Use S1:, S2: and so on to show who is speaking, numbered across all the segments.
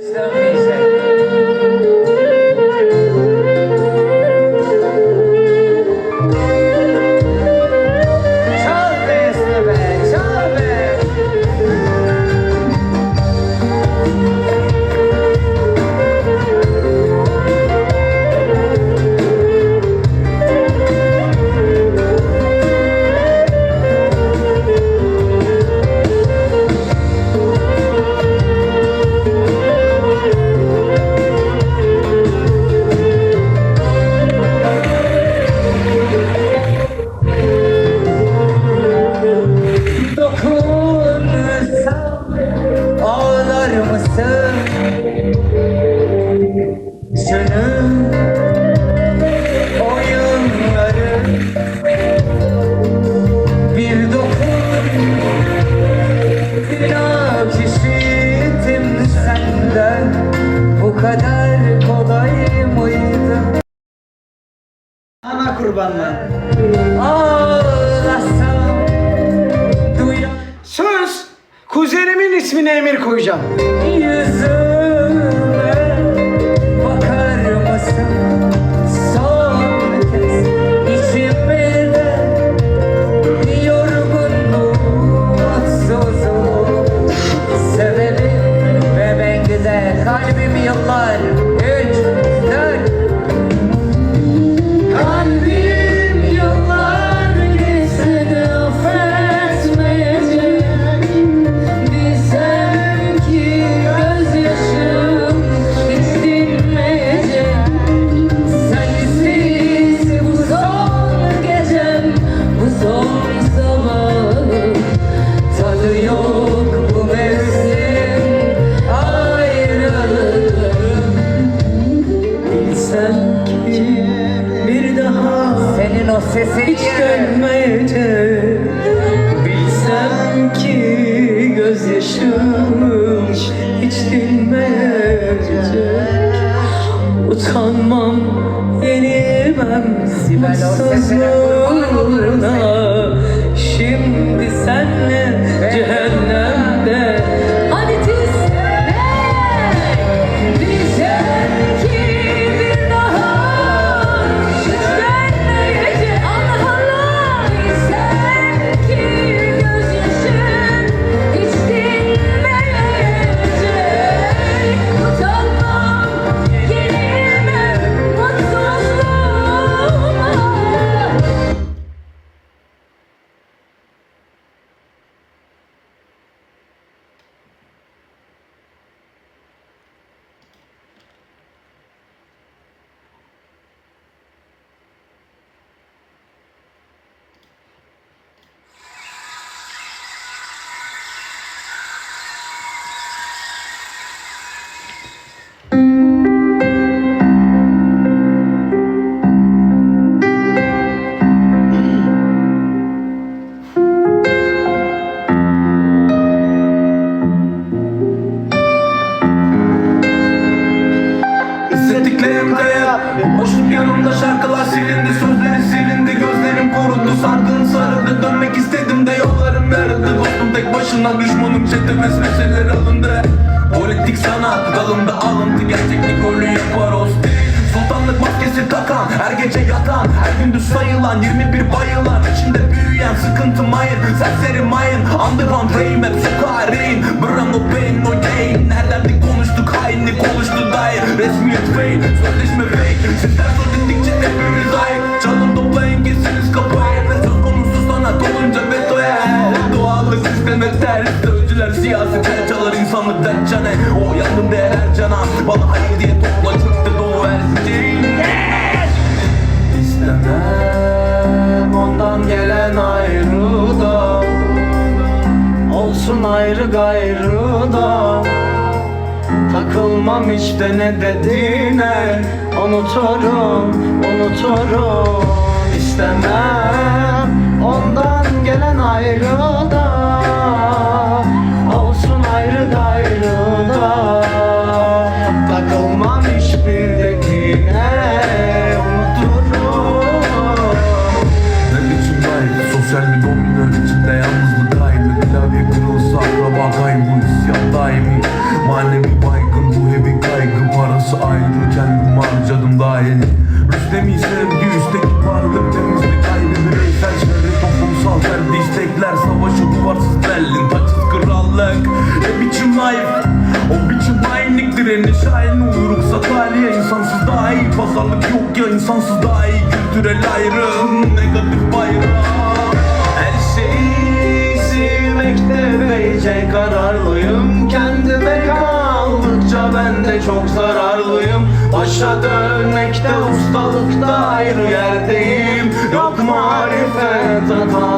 S1: So ismine emir koyacağım.
S2: Yüzüme bakar mısın? Hiç dönmeyecek Bilsem ki gözyaşım hiç dinmeyecek. Utanmam, yenilmem mutsuzluğuna
S3: yanımda şarkılar silindi Sözleri silindi Gözlerim koruldu Sargın sarıldı Dönmek istedim de yollarım yarıldı. Dostum tek başına düşmanım çete vesveseler alındı. Politik sanat dalında alıntı Gerçeklik rolü yapar Sultanlık maskesi takan Her gece yatan Her gündüz sayılan 21 bayılan. İçinde büyüyen sıkıntı mayın Serseri mayın Underground rap hep sokağa rehin. Bram no pain no gain. Nereden deccane O yandım değer her cana. Bana hayır diye topla çöpte dolu versin İstemem ondan gelen ayrı da Olsun ayrı gayrı da Takılmam işte ne dediğine. Unuturum, unuturum. İstemem ondan gelen ayrı da Şu duvarsız Berlin taçsız krallık. Ne biçim life O biçim hainlik direniş hain uyruksa talihe insansız daha iyi Pazarlık yok ya insansız daha iyi. Kültürel ayrım negatif bayram. Her şeyi sevmekte beyce kararlıyım. Kendime kaldıkça ben de çok zararlıyım. Başa dönmekte ustalıkta ayrı yerdeyim. Yok marifet hata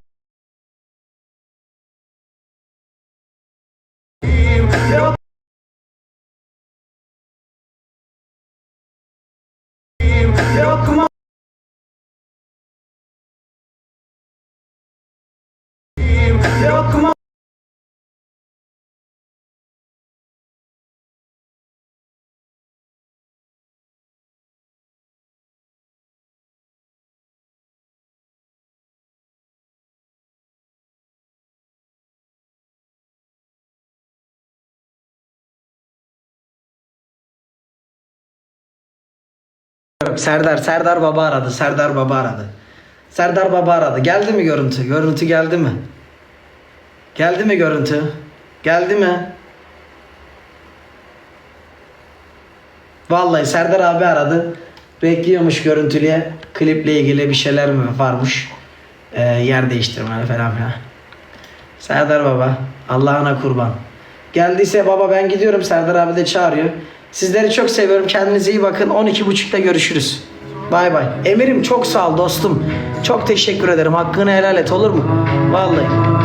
S1: Yok, Serdar, Serdar Baba aradı. Serdar Baba aradı. Serdar Baba aradı. Geldi mi görüntü? Görüntü geldi mi? Geldi mi görüntü? Geldi mi? Vallahi Serdar abi aradı. Bekliyormuş görüntülüye. Kliple ilgili bir şeyler mi varmış? Ee, yer değiştirmeli falan filan. Serdar Baba, Allah'ına kurban. Geldiyse baba ben gidiyorum. Serdar abi de çağırıyor. Sizleri çok seviyorum. Kendinize iyi bakın. 12.30'da görüşürüz. Bay bay. Emir'im çok sağ ol dostum. Çok teşekkür ederim. Hakkını helal et olur mu? Vallahi.